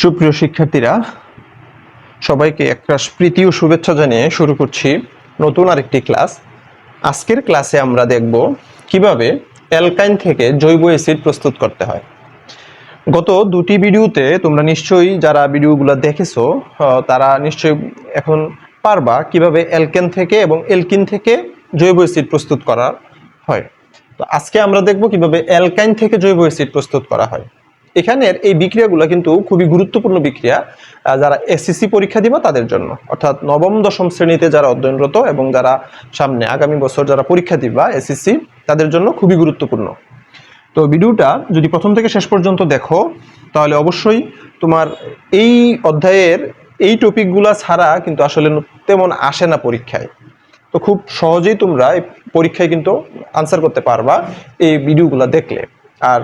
সুপ্রিয় শিক্ষার্থীরা, সবাইকে একটা প্রীতি ও শুভেচ্ছা জানিয়ে শুরু করছি নতুন আরেকটি ক্লাস। আজকের ক্লাসে আমরা দেখব কীভাবে অ্যালকাইন থেকে জৈব অ্যাসিড প্রস্তুত করতে হয়। গত দুটি ভিডিওতে তোমরা নিশ্চয়ই যারা ভিডিওগুলো দেখেছ তারা নিশ্চয়ই এখন পারবা কীভাবে অ্যালকেন থেকে এবং এলকিন থেকে জৈব অ্যাসিড প্রস্তুত করা হয়। তো আজকে আমরা দেখব কীভাবে অ্যালকাইন থেকে জৈব অ্যাসিড প্রস্তুত করা হয়। এখানের এই বিক্রিয়াগুলো কিন্তু খুবই গুরুত্বপূর্ণ বিক্রিয়া যারা এসএসসি পরীক্ষা দিবা তাদের জন্য। অর্থাৎ নবম, দশম শ্রেণীতে যারা অধ্যয়নরত এবং যারা সামনে আগামী বছর যারা পরীক্ষা দিবা এসএসসি তাদের জন্য খুবই গুরুত্বপূর্ণ। তো ভিডিওটা যদি প্রথম থেকে শেষ পর্যন্ত দেখো, তাহলে অবশ্যই তোমার এই অধ্যায়ের এই টপিকগুলা ছাড়া কিন্তু আসলে তেমন আসে না পরীক্ষায়। তো খুব সহজেই তোমরা এই পরীক্ষায় কিন্তু আনসার করতে পারবা এই ভিডিওগুলো দেখলে। আর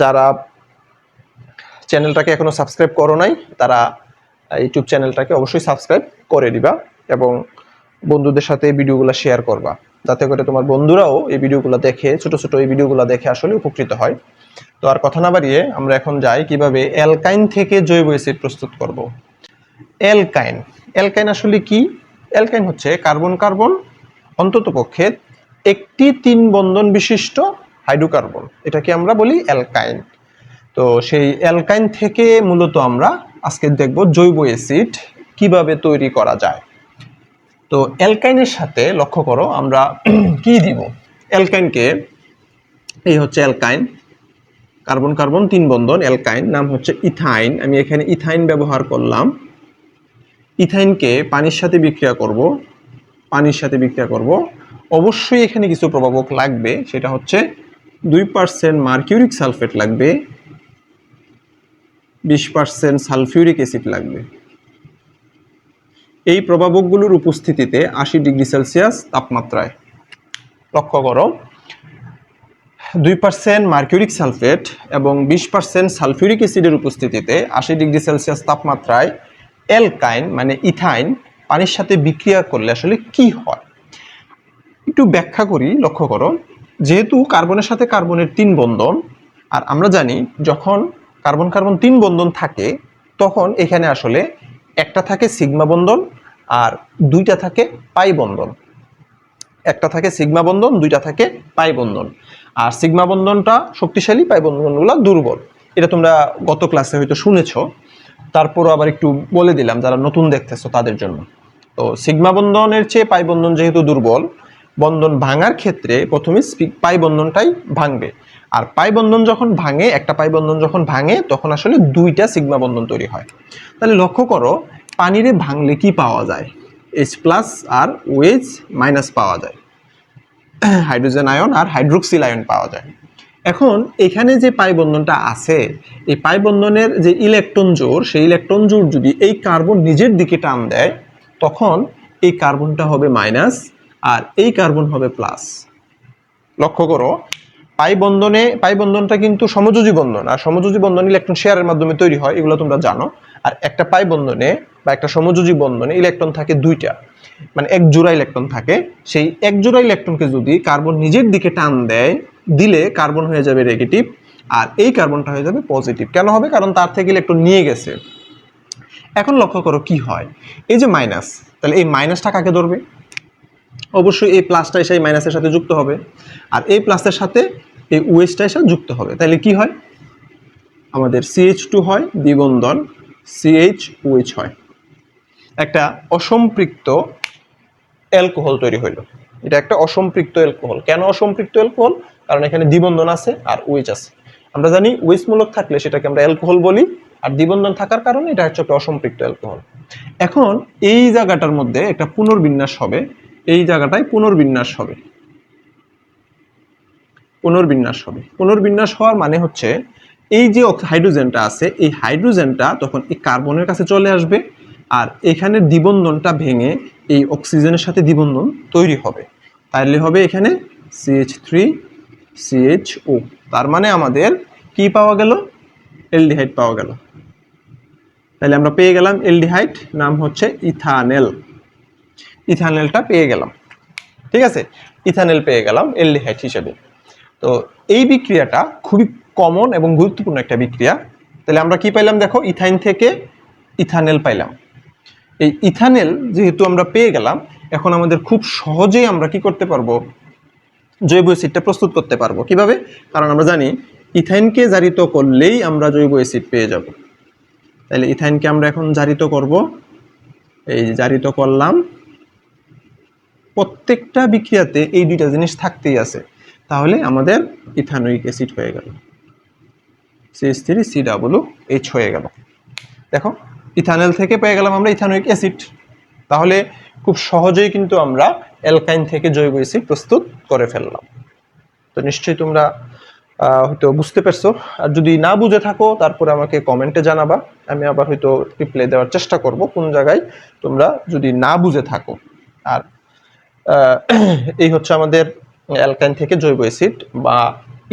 যারা চ্যানেলটাকে এখনও সাবস্ক্রাইব করো নাই, তারা ইউটিউব চ্যানেলটাকে অবশ্যই সাবস্ক্রাইব করে দিবা এবং বন্ধুদের সাথে এই ভিডিওগুলো শেয়ার করবা, যাতে করে তোমার বন্ধুরাও এই ভিডিওগুলো দেখে, ছোট ছোট এই ভিডিওগুলো দেখে আসলে উপকৃত হয়। তো আর কথা না বাড়িয়ে আমরা এখন যাই কীভাবে অ্যালকাইন থেকে জৈব অ্যাসিড প্রস্তুত করব। অ্যালকাইন অ্যালকাইন আসলে কি? অ্যালকাইন হচ্ছে কার্বন কার্বন, অন্তত পক্ষে একটি তিন বন্ধন বিশিষ্ট হাইড্রোকার্বন, এটাকে আমরা বলি অ্যালকাইন। তো সেই অ্যালকাইন থেকে মূলত আমরা আজকে দেখব জৈব অ্যাসিড কীভাবে তৈরি করা যায়। তো অ্যালকাইনের সাথে লক্ষ্য করো, আমরা কি দিব? অ্যালকাইনকে, এই হচ্ছে অ্যালকাইন, কার্বন কার্বন তিন বন্ধন, অ্যালকাইন, নাম হচ্ছে ইথাইন। আমি এখানে ইথাইন ব্যবহার করলাম। ইথাইনকে পানির সাথে বিক্রিয়া করব। পানির সাথে বিক্রিয়া করব। অবশ্যই এখানে কিছু প্রভাবক লাগবে, সেটা হচ্ছে দুই পার্সেন্ট মার্কিউরিক সালফেট লাগবে। বিশ পার্সেন্ট সালফিউরিক অ্যাসিড লাগবে। এই প্রভাবকগুলোর উপস্থিতিতে আশি ডিগ্রি সেলসিয়াস তাপমাত্রায়। লক্ষ্য করো, দুই পার্সেন্ট মার্কিউরিক সালফেট এবং বিশ পার্সেন্ট সালফিউরিক অ্যাসিডের উপস্থিতিতে আশি ডিগ্রি সেলসিয়াস তাপমাত্রায় অ্যালকাইন মানে ইথাইন পানির সাথে বিক্রিয়া করলে আসলে কি হয়? একটু ব্যাখ্যা করি, লক্ষ্য করো। যেহেতু কার্বনের সাথে কার্বনের তিন বন্ধন, আর আমরা জানি যখন কার্বন কার্বন তিন বন্ধন থাকে, তখন এখানে আসলে একটা থাকে সিগমা বন্ধন আর দুইটা থাকে পাই বন্ধন। একটা থাকে সিগমা বন্ধন, দুইটা থাকে পাই বন্ধন। আর সিগমা বন্ধনটা শক্তিশালী, পাই বন্ধনগুলো দুর্বল। এটা তোমরা গত ক্লাসে হয়তো শুনেছো। তারপরও আবার একটু বলে দিলাম, যারা নতুন দেখতেছো তাদের জন্য। তো সিগমা বন্ধনের চেয়ে পাই বন্ধন যেহেতু দুর্বল বন্ধন ভাঙার ক্ষেত্রে প্রথমে পাই বন্ধনটাই ভাঙবে। আর পাই বন্ধন যখন ভাঙে, একটা পাই বন্ধন যখন ভাঙে, তখন আসলে দুইটা সিগমা বন্ধন তৈরি হয়। তাহলে লক্ষ্য করো, পানিরে ভাঙলে কি পাওয়া যায়? এইচ প্লাস আর ওএইচ মাইনাস পাওয়া যায়। হাইড্রোজেন আয়ন আর হাইড্রোক্সিল আয়ন পাওয়া যায়। এখন এখানে যে পাই বন্ধনটা আছে, এই পাই বন্ধনের যে ইলেকট্রন জোর, সেই ইলেকট্রন জোর যদি এই কার্বন নিজের দিকে টান দেয়, তখন এই কার্বনটা হবে মাইনাস আর এই কার্বন হবে প্লাস লক্ষ্য করো, পাই বন্ধনে, পাই বন্ধনটা কিন্তু সমযোজী বন্ধন, আর সমযোজী বন্ধন ইলেকট্রন শেয়ারের মাধ্যমে তৈরি হয়, এগুলো তোমরা জানো। আর একটা পাই বন্ধনে বা একটা সমযোজী বন্ধনে ইলেকট্রন থাকে দুইটা। মানে এক জোড়া ইলেকট্রন থাকে, সেই এক জোড়া ইলেকট্রনকে যদি কার্বন নিজের দিকে টান দেয়, দিলে কার্বন হয়ে যাবে নেগেটিভ আর এই কার্বনটা হয়ে যাবে পজিটিভ কেন হবে? কারণ তার থেকে ইলেকট্রন নিয়ে গেছে। এখন লক্ষ্য করো কি হয়। এই যে মাইনাস তাহলে এই মাইনাসটা কাকে ধরবে? অবশ্যই এই প্লাসটা এসে এই মাইনাসের সাথে যুক্ত হবে। আর এই প্লাসের সাথে এই ওয়েসটা এসে যুক্ত হবে। তাহলে কি হয়? আমাদের সিএইচ টু হয় দ্বিবন্ধন সিএইচ ওএইচ হয়। একটা অসম্পৃক্ত অ্যালকোহল তৈরি হইল। এটা একটা অসম্পৃক্ত অ্যালকোহল কেন অসম্পৃক্ত অ্যালকোহল কারণ এখানে দ্বিবন্ধন আছে আর ওয়েচ আছে। আমরা জানি ওয়েচমূলক থাকলে সেটাকে আমরা অ্যালকোহল বলি, আর দ্বিবন্ধন থাকার কারণে এটা হচ্ছে একটা অসম্পৃক্ত অ্যালকোহল এখন এই জায়গাটার মধ্যে একটা পুনর্বিন্যাস হবে। এই জায়গাটায় পুনর্বিন্যাস হবে। পুনর্বিন্যাস হবে। পুনর্বিন্যাস হওয়ার মানে হচ্ছে এই যে হাইড্রোজেনটা আছে, এই হাইড্রোজেনটা তখন এই কার্বনের কাছে চলে আসবে আর এখানে দ্বিবন্ধনটা ভেঙে এই অক্সিজেনের সাথে দ্বিবন্ধন তৈরি হবে। তাহলে হবে এখানে সিএইচ থ্রি সিএইচ ও তার মানে আমাদের কি পাওয়া গেল? এলডিহাইড পাওয়া গেল। তাহলে আমরা পেয়ে গেলাম এলডিহাইড, নাম হচ্ছে ইথানেল। ইথানেলটা পেয়ে গেলাম। ঠিক আছে? ইথানেল পেয়ে গেলাম এলডিহাইড হিসেবে। তো এই বিক্রিয়াটা খুবই কমন এবং গুরুত্বপূর্ণ একটা বিক্রিয়া। তাহলে আমরা কি পাইলাম দেখো? ইথাইন থেকে ইথানেল পাইলাম। এই ইথানেল যেহেতু আমরা পেয়ে গেলাম, এখন আমাদের খুব সহজেই আমরা কি করতে পারব? জৈব অ্যাসিডটা প্রস্তুত করতে পারব। কীভাবে? কারণ আমরা জানি, ইথাইনকে জারিত করলেই আমরা জৈব অ্যাসিড পেয়ে যাব। তাহলে ইথাইনকে আমরা এখন জারিত করব। এই জারিত করলাম প্রত্যেকটা বিক্রিয়াতে এই দুইটা জিনিস থাকতেই আছে। তাহলে আমাদের ইথানোইক অ্যাসিড হয়ে গেল। C S three C W H হয়ে গেল। দেখো, ইথানেল থেকে পেয়ে গেলাম আমরা ইথানোইক অ্যাসিড। তাহলে খুব সহজেই কিন্তু আমরা অ্যালকাইন থেকে জৈব অ্যাসিড প্রস্তুত করে ফেললাম। তো নিশ্চয়ই তোমরা হয়তো বুঝতে পারছ। আর যদি না বুঝে থাকো, তারপরে আমাকে কমেন্টে জানাবা। আমি আবার হয়তো রিপ্লাই দেওয়ার চেষ্টা করব কোন জায়গায় তোমরা যদি না বুঝে থাকো। আর এই হচ্ছে আমাদের অ্যালকাইন থেকে জৈব অ্যাসিড বা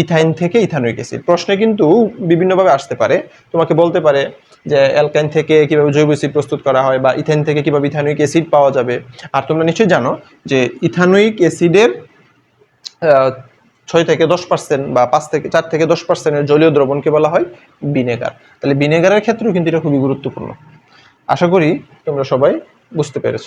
ইথাইন থেকে ইথানোইক অ্যাসিড। প্রশ্নে কিন্তু বিভিন্নভাবে আসতে পারে। তোমাকে বলতে পারে যে অ্যালকাইন থেকে কীভাবে জৈব অ্যাসিড প্রস্তুত করা হয় বা ইথাইন থেকে কীভাবে ইথানোইক অ্যাসিড পাওয়া যাবে। আর তোমরা নিশ্চয়ই জানো যে ইথানোইক অ্যাসিডের ছয় থেকে দশ পার্সেন্ট বা পাঁচ থেকে চার থেকে দশ পার্সেন্টের জলীয় দ্রবণকে বলা হয় ভিনেগার। তাহলে ভিনেগারের ক্ষেত্রেও কিন্তু এটা খুবই গুরুত্বপূর্ণ। আশা করি তোমরা সবাই বুঝতে পেরেছ।